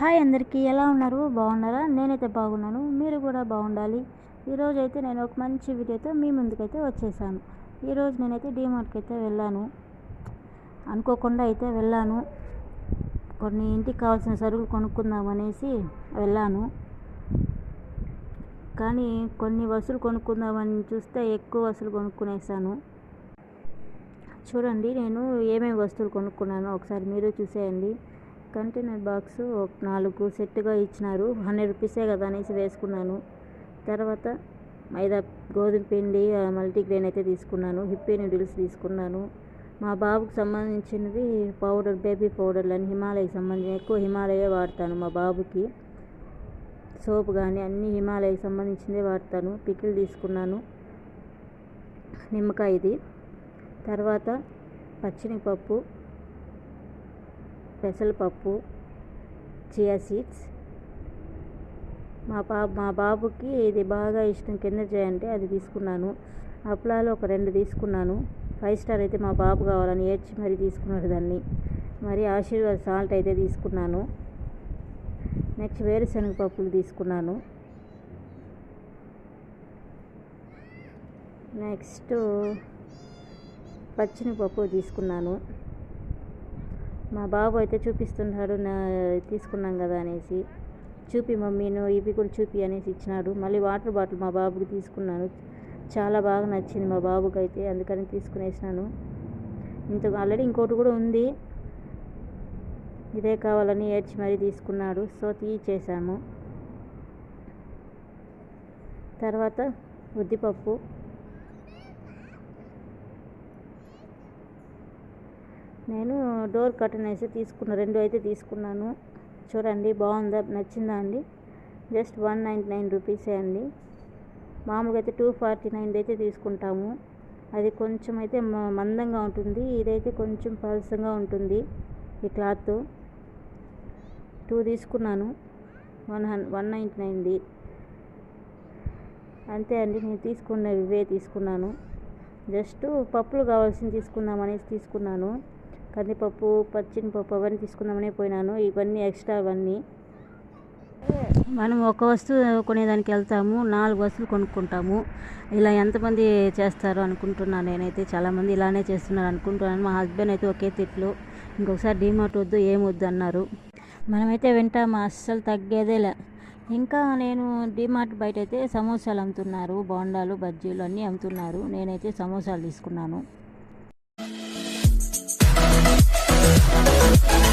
Hi అందరికీ ఎలా ఉన్నారు? బాగున్నారా? నేనైతే బాగున్నాను. మీరు కూడా బాగుండాలి. ఈరోజు అయితే నేను ఒక మంచి వీడియోతో మీ ముందుకైతే వచ్చేసాను. ఈరోజు నేనైతే డీమార్ట్కి అయితే వెళ్ళాను. అనుకోకుండా అయితే వెళ్ళాను. కొన్ని ఇంటికి కావాల్సిన సరుకులు కొనుక్కుందాం అనేసి వెళ్ళాను. కానీ కొన్ని వస్తువులు కొనుక్కుందామని చూస్తే ఎక్కువ వస్తువులు కొనుక్కునేసాను. చూడండి నేను ఏమేమి వస్తువులు కొనుక్కున్నానో ఒకసారి మీరు చూసేయండి. కంటైనర్ బాక్స్ ఒక నాలుగు సెట్గా ఇచ్చినారు. హండ్రెడ్ రూపీసే కదా అనేసి వేసుకున్నాను. తర్వాత మైదా గోధుమ పిండి మల్టీగ్రెయిన్ అయితే తీసుకున్నాను. హిప్పీ నూడిల్స్ తీసుకున్నాను. మా బాబుకు సంబంధించినవి పౌడర్ బేబీ పౌడర్లు అని హిమాలయకి సంబంధించి ఎక్కువ హిమాలయే వాడతాను మా బాబుకి. సోప్ కానీ అన్ని హిమాలయకి సంబంధించిందే వాడతాను. పికిల్ తీసుకున్నాను. నిమ్మకాయ ఇది. తర్వాత పచ్చినిపప్పు పెసరపప్పు చియా సీడ్స్ మా బా మా బాబుకి ఇది బాగా ఇష్టం. కింద చేయంటే అది తీసుకున్నాను. అప్లాలో ఒక రెండు తీసుకున్నాను. ఫైవ్ స్టార్ అయితే మా బాబు కావాలని ఏడ్చి మరి తీసుకున్నాడు దాన్ని. మరి ఆశీర్వాద్ సాల్ట్ అయితే తీసుకున్నాను. నెక్స్ట్ వేరుశనగ పప్పులు తీసుకున్నాను. నెక్స్ట్ పచ్చినిపప్పు తీసుకున్నాను. మా బాబు అయితే చూపిస్తున్నాడు నా తీసుకున్నాం కదా అనేసి. చూపి మమ్మీను ఇవి కూడా చూపి అనేసి ఇచ్చినాడు. మళ్ళీ వాటర్ బాటిల్ మా బాబుకి తీసుకున్నాను. చాలా బాగా నచ్చింది మా బాబుకి అయితే అందుకని తీసుకునేసినాను. ఇంత ఆల్రెడీ ఇంకోటి కూడా ఉంది. ఇదే కావాలని ఏడ్చి మరీ తీసుకున్నాడు. సో తీసేసాము. తర్వాత ఉద్దిపప్పు. నేను డోర్ కర్టన్ అయితే తీసుకున్నా రెండు అయితే తీసుకున్నాను. చూడండి బాగుందా? నచ్చిందా అండి? జస్ట్ వన్ నైంటీ నైన్ రూపీసే అండి. మామూలుగా అయితే టూ ఫార్టీ నైన్ అయితే తీసుకుంటాము. అది కొంచెం అయితే మ- మందంగా ఉంటుంది. ఇదైతే కొంచెం పలసంగా ఉంటుంది ఈ క్లాత్. టూ తీసుకున్నాను. వన్ హన్ వన్ నైంటీ నైన్ది. అంతే అండి. నేను తీసుకున్నవి ఇవే తీసుకున్నాను. జస్ట్ పప్పులు కావాల్సింది తీసుకుందాం అనేసి తీసుకున్నాను. కందిపప్పు పచ్చినిపప్పు అవన్నీ తీసుకుందామనే పోయినాను. ఇవన్నీ ఎక్స్ట్రా అవన్నీ. మనం ఒక వస్తువు కొనేదానికి వెళ్తాము నాలుగు వస్తువులు కొనుక్కుంటాము. ఇలా ఎంతమంది చేస్తారు అనుకుంటున్నాను నేనైతే. చాలామంది ఇలానే చేస్తున్నారు అనుకుంటున్నాను. మా హస్బెండ్ అయితే ఒకే తిట్లు. ఇంకొకసారి డీమార్ట్ వద్దు ఏం వద్దు అన్నారు. మనమైతే వింటాము అస్సలు తగ్గేదేలే ఇంకా నేను డీమార్ట్ బయట అయితే సమోసాలు అమ్ముతున్నారు. బోండాలు బజ్జీలు అన్నీ అమ్ముతున్నారు. నేనైతే సమోసాలు తీసుకున్నాను. Yeah.